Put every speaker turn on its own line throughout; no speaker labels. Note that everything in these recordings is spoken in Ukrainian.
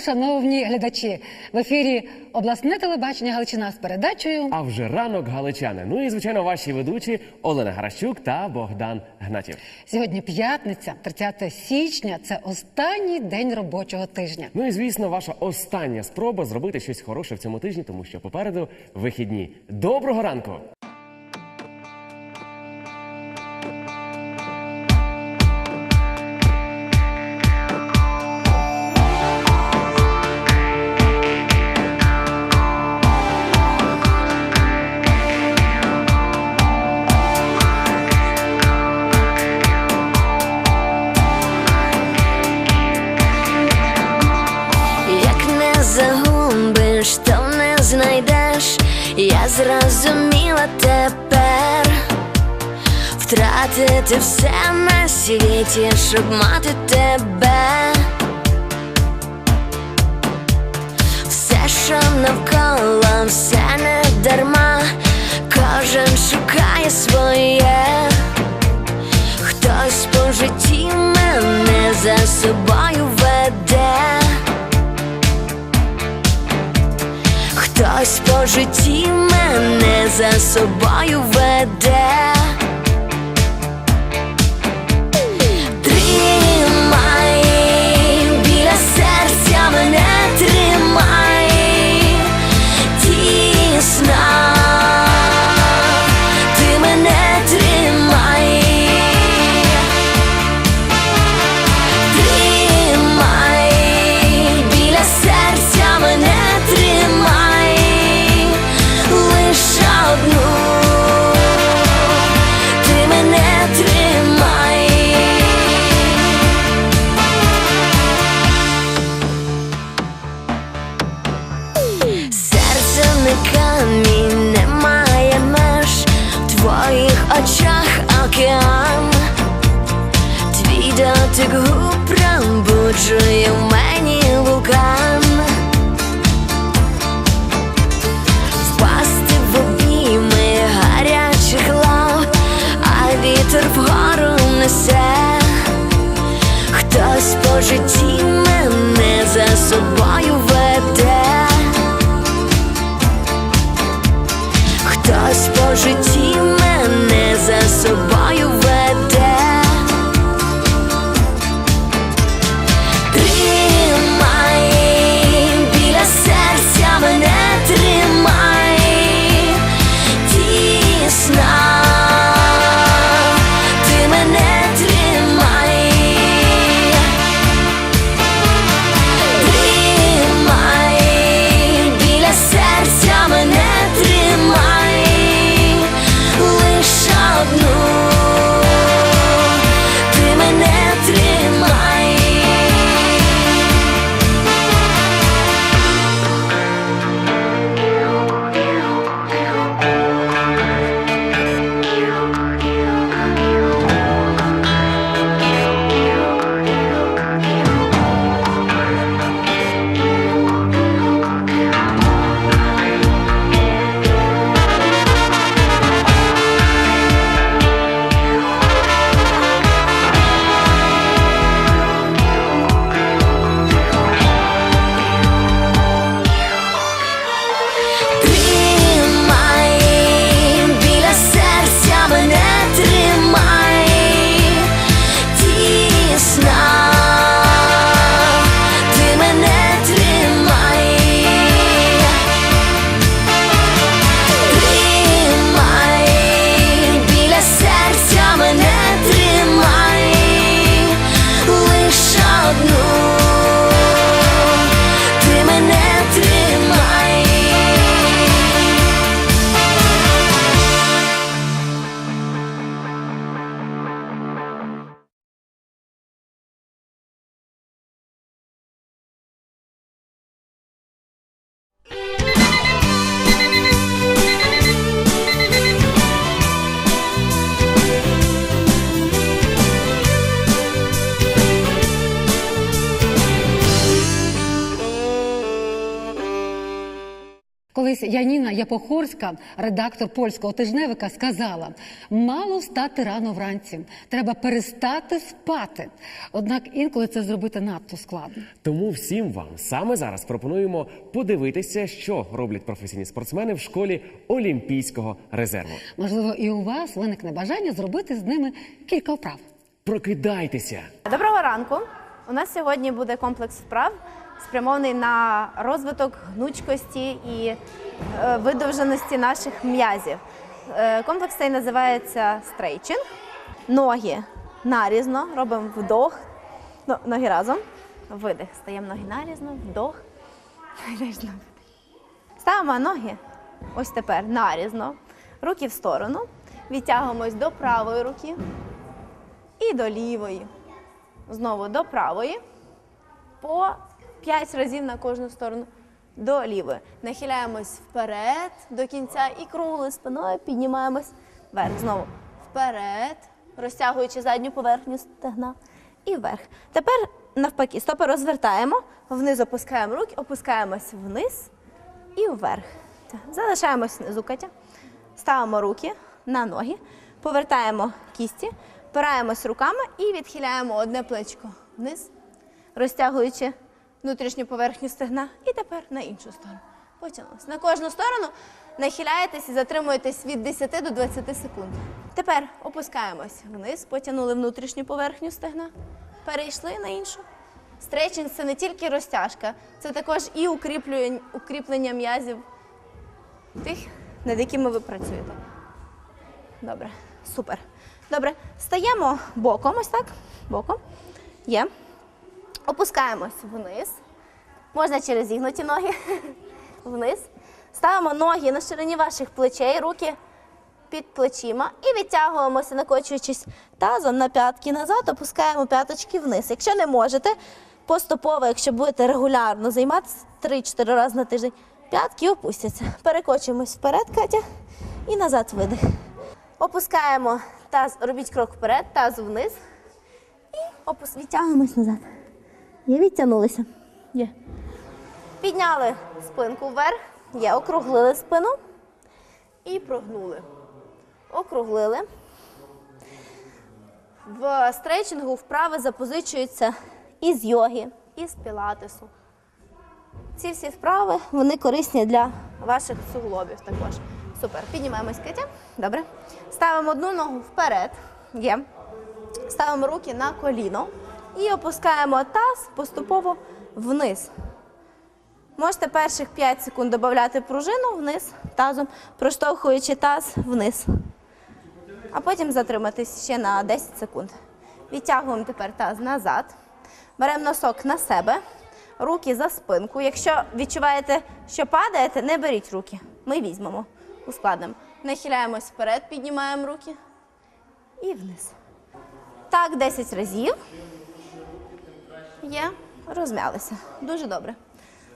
шановні глядачі. В ефірі обласне телебачення Галичина з передачею.
А вже ранок галичани. Ну і звичайно, ваші ведучі Олена Гаращук та Богдан Гнатів.
Сьогодні п'ятниця, 30 січня. Це останній день робочого тижня.
Ну і звісно, ваша остання спроба зробити щось хороше в цьому тижні, тому що попереду вихідні. Доброго ранку!
Втратити все на світі, щоб мати тебе. Все, що навколо, все не дарма, кожен шукає своє. Хтось по житті мене за собою веде. Хтось по житті мене за собою веде. Дотик губ пробуджує в
Колись Яніна Япохорська, редактор польського тижневика, сказала: мало встати рано вранці, треба перестати спати. Однак інколи це зробити надто складно.
Тому всім вам саме зараз пропонуємо подивитися, що роблять професійні спортсмени в школі Олімпійського резерву.
Можливо, і у вас виникне бажання зробити з ними кілька вправ.
Прокидайтеся!
Доброго ранку. У нас сьогодні буде комплекс вправ, спрямований на розвиток гнучкості і е, видовженості наших м'язів. Е, комплекс цей називається стрейчинг. Ноги нарізно, робимо вдох, Ну, ноги разом, видих. Стаємо ноги нарізно, вдох. Ставимо ноги ось тепер нарізно, руки в сторону, відтягуємось до правої руки і до лівої. Знову до правої. По 5 разів на кожну сторону. До лівої. Нахиляємось вперед до кінця і круглою спиною піднімаємось вверх. Знову вперед, розтягуючи задню поверхню стегна. І вверх. Тепер навпаки, стопи розвертаємо, вниз опускаємо руки, опускаємось вниз і вверх. Залишаємось внизу, Катя. Ставимо руки на ноги, повертаємо кісті, впираємось руками і відхиляємо одне плечко вниз, розтягуючи внутрішню поверхню стегна. І тепер на іншу сторону. Потягнулися. На кожну сторону нахиляєтесь і затримуєтесь від 10 до 20 секунд. Тепер опускаємось вниз, потягнули внутрішню поверхню стегна, перейшли на іншу. Стретчинг це не тільки розтяжка, це також і укріплення м'язів тих, над якими ви працюєте. Добре, супер. Добре, стаємо боком, ось так. Боком. Є. Опускаємось вниз. Можна через зігнуті ноги. Вниз. Ставимо ноги на ширині ваших плечей, руки під плечима і відтягуємося, накочуючись тазом на п'ятки назад, опускаємо п'яточки вниз. Якщо не можете, поступово, якщо будете регулярно займатися 3-4 рази на тиждень, п'ятки опустяться. Перекочуємось вперед, Катя, і назад видих. Опускаємо таз, робіть крок вперед, таз вниз. І опус... відтягуємось назад. Є, відтягнулися. Є. Підняли спинку вверх, є, округлили спину і прогнули. Округлили. В стрейчингу вправи запозичуються із йоги, із пілатесу. Ці всі вправи вони корисні для ваших суглобів також. Супер. Піднімаємось, Катя. Добре. Ставимо одну ногу вперед. Є. Ставимо руки на коліно і опускаємо таз поступово вниз. Можете перших 5 секунд додати пружину вниз тазом, проштовхуючи таз вниз. А потім затриматись ще на 10 секунд. Відтягуємо тепер таз назад. Беремо носок на себе, руки за спинку. Якщо відчуваєте, що падаєте, не беріть руки. Ми візьмемо, ускладнимо. Нахиляємось вперед, піднімаємо руки і вниз. Так, 10 разів. Є, розм'ялися. Дуже добре.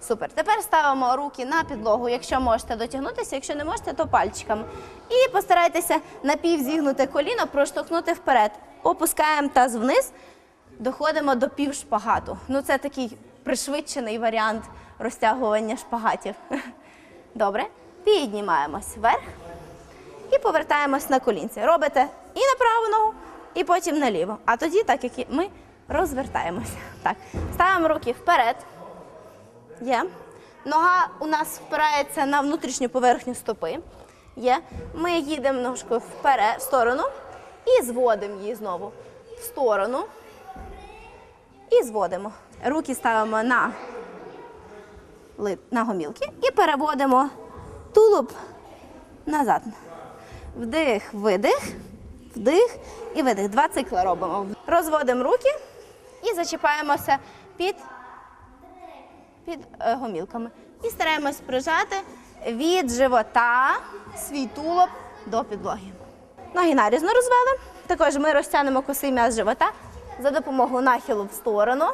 Супер. Тепер ставимо руки на підлогу, якщо можете дотягнутися, якщо не можете, то пальчиками. І постарайтеся напівзігнуте коліно проштовхнути вперед. Опускаємо таз вниз, доходимо до півшпагату. Ну, це такий пришвидшений варіант розтягування шпагатів. Добре. Піднімаємось вверх і повертаємось на колінці. Робите і на праву ногу, і потім наліво. А тоді, так як ми розвертаємося. Так, ставимо руки вперед. Є. Нога у нас впирається на внутрішню поверхню стопи. Є. Ми їдемо ножкою вперед, в сторону і зводимо її знову в сторону. І зводимо. Руки ставимо на, на гомілки і переводимо тулуб назад. Вдих, видих, вдих і видих. Два цикли робимо. Розводимо руки і зачіпаємося під під е, гомілками. І стараємось прижати від живота свій тулуб до підлоги. Ноги нарізно розвели. Також ми розтягнемо косий м'яз живота за допомогою нахилу в сторону.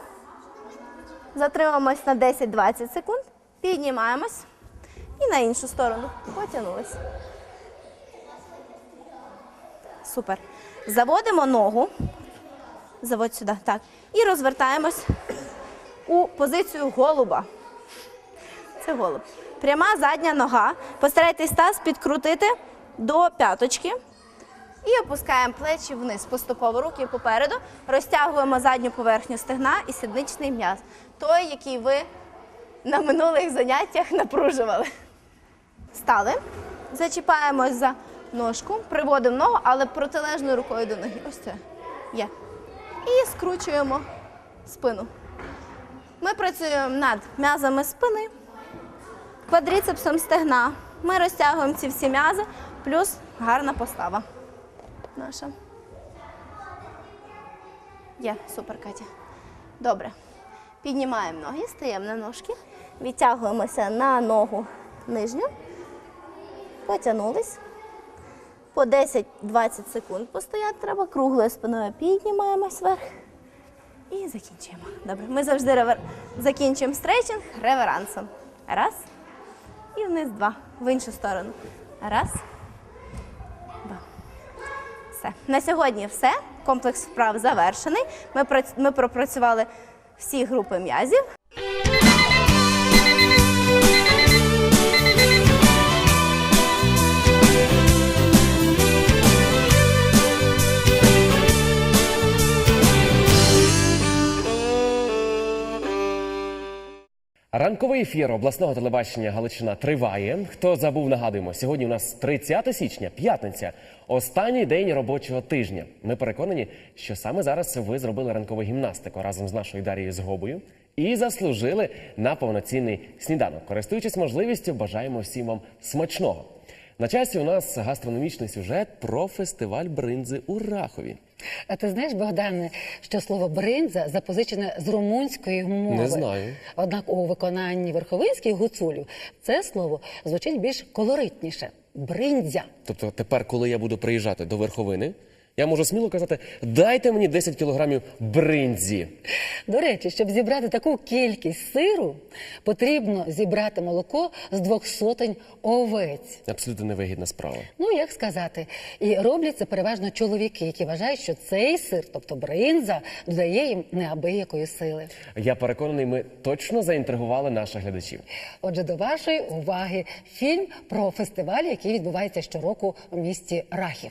Затримаємось на 10-20 секунд. Піднімаємось і на іншу сторону. Потягнулись. Супер. Заводимо ногу. Заводь сюди. Так. І розвертаємось у позицію голуба. Це голуб. Пряма задня нога. Постарайтесь таз підкрутити до п'яточки. І опускаємо плечі вниз, поступово руки попереду. Розтягуємо задню поверхню стегна і сідничний м'яз. Той, який ви на минулих заняттях напружували. Стали. Зачіпаємось за ножку, приводимо ногу, але протилежною рукою до ноги. Ось це. Є. І скручуємо спину. Ми працюємо над м'язами спини, квадріцепсом стегна. Ми розтягуємо ці всі м'язи, плюс гарна постава. Наша. Є, супер, Катя. Добре. Піднімаємо ноги, стаємо на ножки, відтягуємося на ногу нижню, потягнулись. По 10-20 секунд постояти треба, круглою спиною піднімаємось вверх і закінчуємо. Добре, ми завжди ревер... закінчуємо стрейчинг реверансом. Раз. І вниз два. В іншу сторону. Раз. Два. Все. На сьогодні все. Комплекс вправ завершений. Ми, прац- ми пропрацювали всі групи м'язів.
Ранковий ефір обласного телебачення Галичина триває. Хто забув, нагадуємо, сьогодні у нас 30 січня, п'ятниця, останній день робочого тижня. Ми переконані, що саме зараз ви зробили ранкову гімнастику разом з нашою Дарією Згобою і заслужили на повноцінний сніданок. Користуючись можливістю, бажаємо всім вам смачного. На часі у нас гастрономічний сюжет про фестиваль бринзи у Рахові.
А ти знаєш, Богдане, що слово бринза запозичене з румунської мови?
Не знаю.
Однак у виконанні верховинських гуцулів це слово звучить більш колоритніше бриндзя.
Тобто тепер, коли я буду приїжджати до верховини, я можу сміло казати: дайте мені 10 кілограмів бринзі.
До речі, щоб зібрати таку кількість сиру, потрібно зібрати молоко з двох сотень овець.
Абсолютно невигідна справа.
Ну, як сказати, і роблять це переважно чоловіки, які вважають, що цей сир, тобто бринза, додає їм неабиякої сили.
Я переконаний, ми точно заінтригували наших глядачів.
Отже, до вашої уваги фільм про фестиваль, який відбувається щороку у місті Рахів.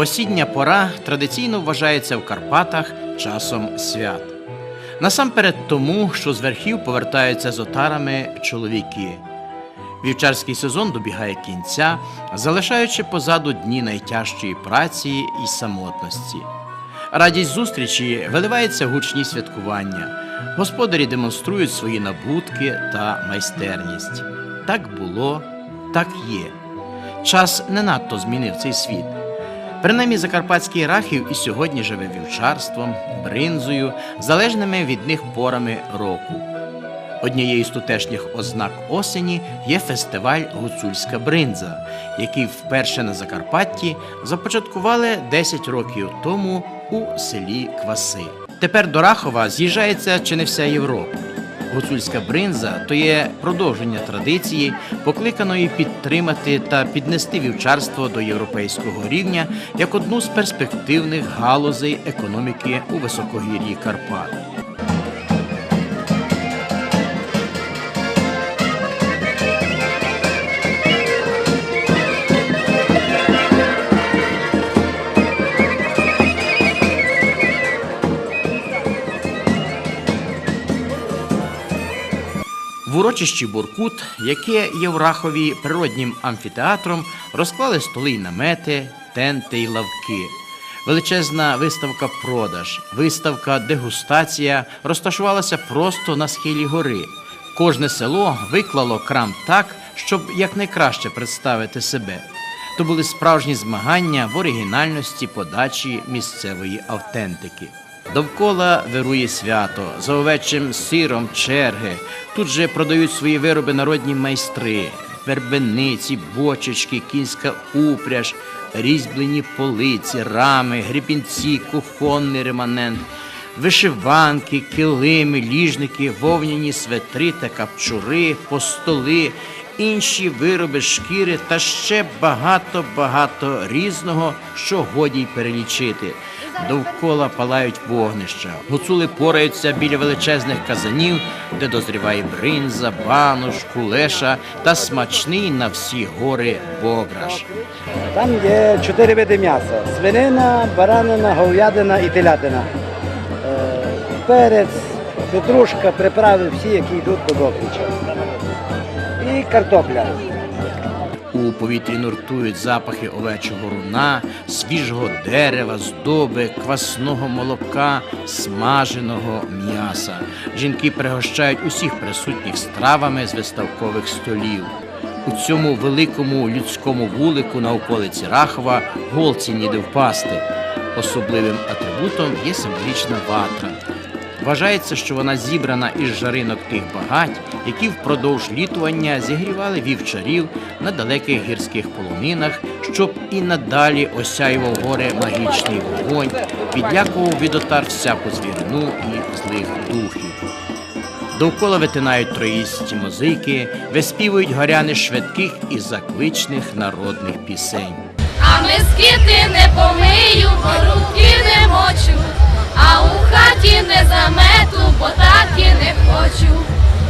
Осіння пора традиційно вважається в Карпатах часом свят. Насамперед тому, що з верхів повертаються з отарами чоловіки. Вівчарський сезон добігає кінця, залишаючи позаду дні найтяжчої праці і самотності. Радість зустрічі виливається гучні святкування. Господарі демонструють свої набутки та майстерність. Так було, так є. Час не надто змінив цей світ. Принаймні закарпатський рахів і сьогодні живе вівчарством, бринзою, залежними від них порами року. Однією з тутешніх ознак осені є фестиваль Гуцульська бринза, який вперше на Закарпатті започаткували 10 років тому у селі Кваси. Тепер до Рахова з'їжджається чи не вся Європа. Гуцульська бринза то є продовження традиції, покликаної підтримати та піднести вівчарство до європейського рівня як одну з перспективних галузей економіки у високогір'ї Карпат. В урочищі Буркут, яке є в Рахові природнім амфітеатром, розклали столи й намети, тенти й лавки. Величезна виставка продаж, виставка дегустація розташувалася просто на схилі гори. Кожне село виклало крам так, щоб якнайкраще представити себе. то були справжні змагання в оригінальності подачі місцевої автентики. Довкола вирує свято, за овечим сиром черги. Тут же продають свої вироби народні майстри, вербениці, бочечки, кінська упряж, різьблені полиці, рами, грібінці, кухонний реманент, вишиванки, килими, ліжники, вовняні светри та капчури, постоли, інші вироби шкіри та ще багато-багато різного, що годі й перелічити. Довкола палають вогнища. Гуцули пораються біля величезних казанів, де дозріває бринза, банош, кулеша та смачний на всі гори бограш.
Там є чотири види м'яса: свинина, баранина, говядина і телятина. Е, Перець, петрушка, приправи всі, які йдуть до богріча. І картопля.
У повітрі нуртують запахи овечого руна, свіжого дерева, здоби, квасного молока, смаженого м'яса. Жінки пригощають усіх присутніх стравами з виставкових столів. У цьому великому людському вулику на околиці Рахова голці ніде впасти. Особливим атрибутом є символічна ватра. Вважається, що вона зібрана із жаринок тих багать, які впродовж літування зігрівали вівчарів на далеких гірських полонинах, щоб і надалі осяював гори магічний вогонь, відлякував від отар всяку звірину і злих духів. Довкола витинають троїсті музики, виспівують горяни швидких і закличних народних пісень.
А мискити не помию, руки не мочу, а у хаті не замету, бо так і не хочу.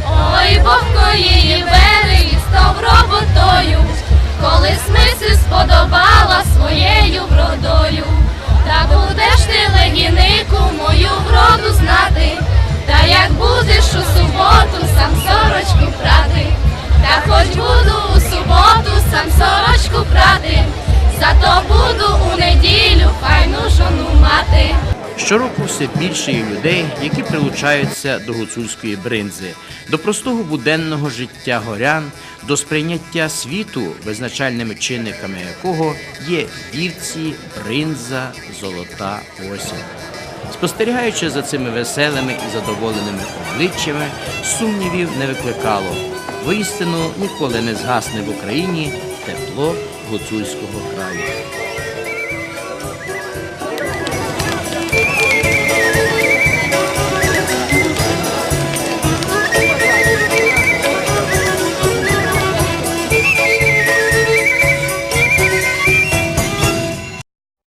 Ой, Бог її бери став роботою, коли смиси сподобала своєю вродою. Та будеш ти легінику мою вроду знати, та як будеш у суботу сам сорочку прати, та хоч буду у суботу сам сорочку прати, зато буду у неділю файну жону мати.
Щороку все більше є людей, які прилучаються до гуцульської бринзи, до простого буденного життя горян, до сприйняття світу, визначальними чинниками якого є вівці, бринза, золота осінь. Спостерігаючи за цими веселими і задоволеними обличчями, сумнівів не викликало. Воістину ніколи не згасне в Україні тепло гуцульського краю.